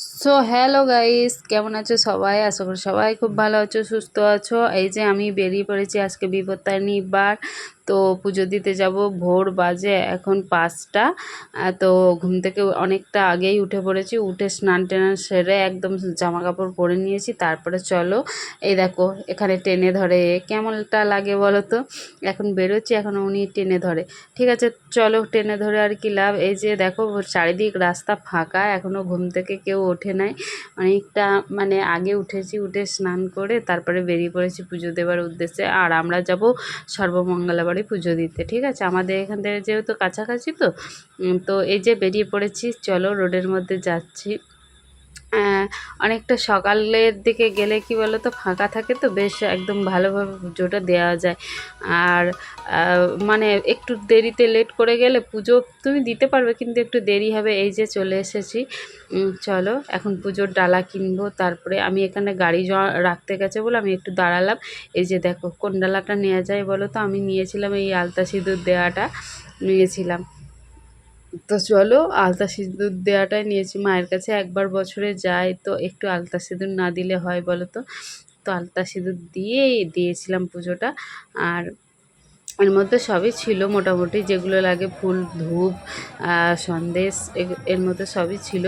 So hello guys কেমন আছো সবাই? আশা করি সবাই খুব ভালো আছো, সুস্থ আছো। এই যে আমি বেরিয়ে পড়েছি আজকে বিপত্তায় বার। তো পুজো দিতে যাব। ভোর বাজে এখন পাঁচটা। তো ঘুম থেকে অনেকটা আগেই উঠে পড়েছি। উঠে স্নান টেনান সেরে একদম জামা কাপড় পরে নিয়েছি। তারপরে চলো, এই দেখো, এখানে টেনে ধরে। কেমনটা লাগে বলো তো? এখন বেরোচ্ছি, এখন উনি টেনে ধরে। ঠিক আছে, চলো টেনে ধরে আর কি লাভ? এই যে দেখো, চারিদিক রাস্তা ফাঁকা এখনও ঘুম থেকে কেউ ওঠে নাই। অনেকটা মানে আগে উঠেছি, উঠে স্নান করে তারপরে বেরিয়ে পড়েছি পুজো দেওয়ার উদ্দেশ্যে। আর আমরা যাব সর্বমঙ্গলা বাড়ি পুজো দিতে, ঠিক আছে? আমাদের এখান থেকে যেহেতু কাছাকাছি তো তো এই যে বেরিয়ে পড়েছি, চলো রোডের মধ্যে যাচ্ছি। অনেকটা সকালের দিকে গেলে কি বলো তো ফাঁকা থাকে তো, বেশ একদম ভালোভাবে পুজোটা দেওয়া যায়। আর মানে একটু দেরিতে লেট করে গেলে পুজো তুমি দিতে পারবে, কিন্তু একটু দেরি হবে, এই যে চলে এসেছি। চলো, এখন পুজোর ডালা কিনবো, তারপরে আমি এখানে গাড়ি রাখতে গেছে বলে আমি একটু দাঁড়ালাম। এই যে দেখো, কোন ডালাটা নেওয়া যায় বলো তো, আমি নিয়েছিলাম এই আলতা সিঁদুর দেওয়াটা, নিয়েছিলাম। তো চলো আলতা সিঁদুর দেওয়াটাই নিয়েছি। মায়ের কাছে একবার বছরে যাই তো একটু আলতা সিঁদুর না দিলে হয় বলো তো? তো আলতা সিঁদুর দিয়েই দিয়েছিলাম পুজোটা আর এর মধ্যে সবই ছিল মোটামুটি। যেগুলো লাগে ফুল, ধূপ সন্দেশ এর মধ্যে সবই ছিল।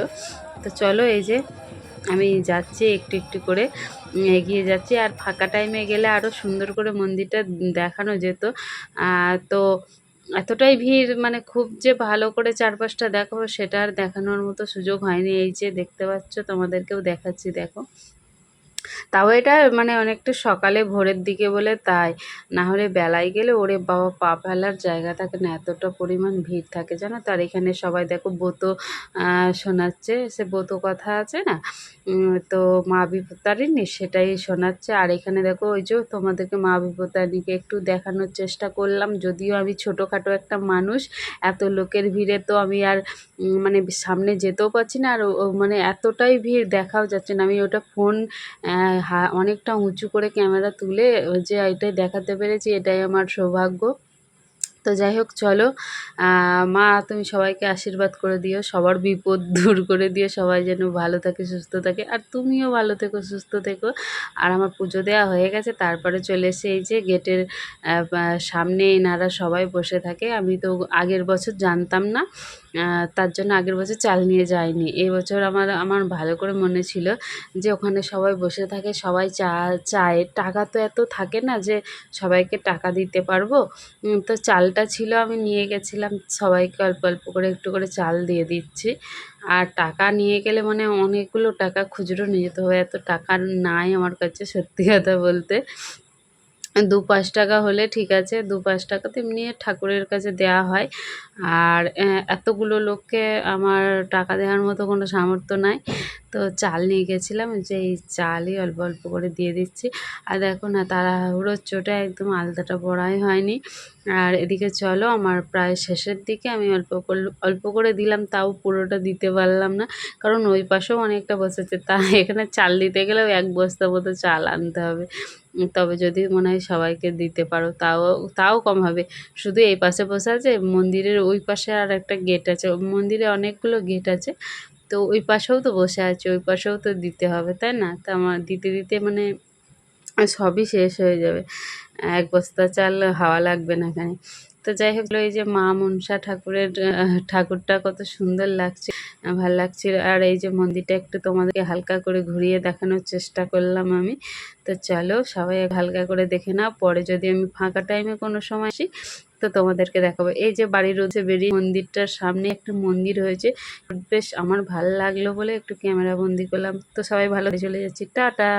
তো চলো এই যে আমি যাচ্ছি একটু একটু করে এগিয়ে যাচ্ছি। আর ফাঁকা টাইমে গেলে আরও সুন্দর করে মন্দিরটা দেখানো যেত। তো এতটাই ভিড় মানে খুব যে ভালো করে চারপাশটা দেখো সেটা আর দেখানোর মতো সুযোগ হয়নি। এই যে দেখতে পাচ্ছ, তোমাদেরকেও দেখাচ্ছি, দেখো। তাও এটা মানে অনেকটা সকালে ভোরের দিকে বলে তাই। না হলে বেলায় গেলে ওরে বাবা পা ফেলার জায়গা থাকে না এতটা পরিমাণ ভিড় থাকে জানো তো? আর এখানে সবাই দেখো আহ, শোনাচ্ছে সে ব্রত কথা আছে না? তো মা বিপত্তারিণী সেটাই শোনাচ্ছে। আর এখানে দেখো ওই যে তোমাদেরকে মা বিপত্তারিণীকে একটু দেখানোর চেষ্টা করলাম। যদিও আমি ছোটোখাটো একটা মানুষ এত লোকের ভিড়ে তো আমি আর মানে সামনে যেতেও পারছি না। আর মানে এতটাই ভিড় দেখাও যাচ্ছে না। আমি ওটা ফোন অনেকটা উঁচু করে ক্যামেরা তুলে যে এটাই দেখাতে পেরেছি এটাই আমার সৌভাগ্য। তো যাই হোক, চলো। মা, তুমি সবাইকে আশীর্বাদ করে দিও, সবার বিপদ দূর করে দিও, সবাই যেন ভালো থাকে, সুস্থ থাকে। আর তুমিও ভালো থেকো, সুস্থ থেকো। আর আমার পুজো দেওয়া হয়ে গেছে, তারপরে চলে এসে এই যে গেটের সামনে এনারা সবাই বসে থাকে। আমি তো আগের বছর জানতাম না তার জন্য আগের বছর চাল নিয়ে যাইনি। এই বছর আমার আমার ভালো করে মনে ছিল যে ওখানে সবাই বসে থাকে, সবাই চা, চায়। টাকা তো এত থাকে না যে সবাইকে টাকা দিতে পারব। তো তো চালটা ছিল, আমি নিয়ে গেছিলাম। সবাইকে অল্প অল্প করে একটু করে চাল দিয়ে দিচ্ছি। আর টাকা নিয়ে গেলে মানে অনেকগুলো টাকা খুচরো নিয়ে যেতে হবে। এত টাকা নাই আমার কাছে, সত্যি কথা বলতে। দু পাঁচ টাকা হলে ঠিক আছে দু পাঁচ টাকা তো এমনি ঠাকুরের কাছে দেওয়া হয়। আর এতগুলো লোককে আমার টাকা দেওয়ার মতো কোনো সামর্থ্য নাই। তো চাল নিয়ে গেছিলাম, যে এই চালই অল্প অল্প করে দিয়ে দিচ্ছি। আর দেখো না, তাড়াহুড়োর চোটে একদম আলতাটা পড়াই হয়নি। আর এদিকে চলো, আমার প্রায় শেষের দিকে আমি অল্প অল্প করে দিলাম, তাও পুরোটা দিতে পারলাম না। কারণ ওই পাশেও অনেকটা বসেছে, তা এখানে চাল দিতে গেলেও এক বস্তা মতো চাল আনতে হবে। তবে যদি মনে হয় সবাইকে দিতে পারো, তাও তাও কম হবে। শুধু এই পাশে বসে আছে, মন্দিরের ওই পাশে আর একটা গেট আছে। মন্দিরে অনেকগুলো গেট আছে, তো ওই পাশেও তো বসে আছে, ওই পাশেও তো দিতে হবে, তাই না? তা আমার দিতে দিতে মানে সবই শেষ হয়ে যাবে। এক বস্তা চাল হাওয়া লাগবে না এখানে। তো যাই হোক, এই যে মা মনসা ঠাকুরের ঠাকুরটা কত সুন্দর লাগছে, ভালো লাগছিল। আর এই যে মন্দিরটা একটু তোমাদেরকে হালকা করে ঘুরিয়ে দেখানোর চেষ্টা করলাম আমি। তো চলো, সবাই হালকা করে দেখে নাও। পরে যদি আমি ফাঁকা টাইমে কোনো সময় আসি, তো তোমাদেরকে দেখাবো। এই যে বাড়ির রোদে বেরিয়ে মন্দিরটার সামনে একটা মন্দির হয়েছে। বেশ আমার ভালো লাগল বলে একটু ক্যামেরা বন্দি করলাম। তো সবাই ভালো চলে যাচ্ছি। টাটা!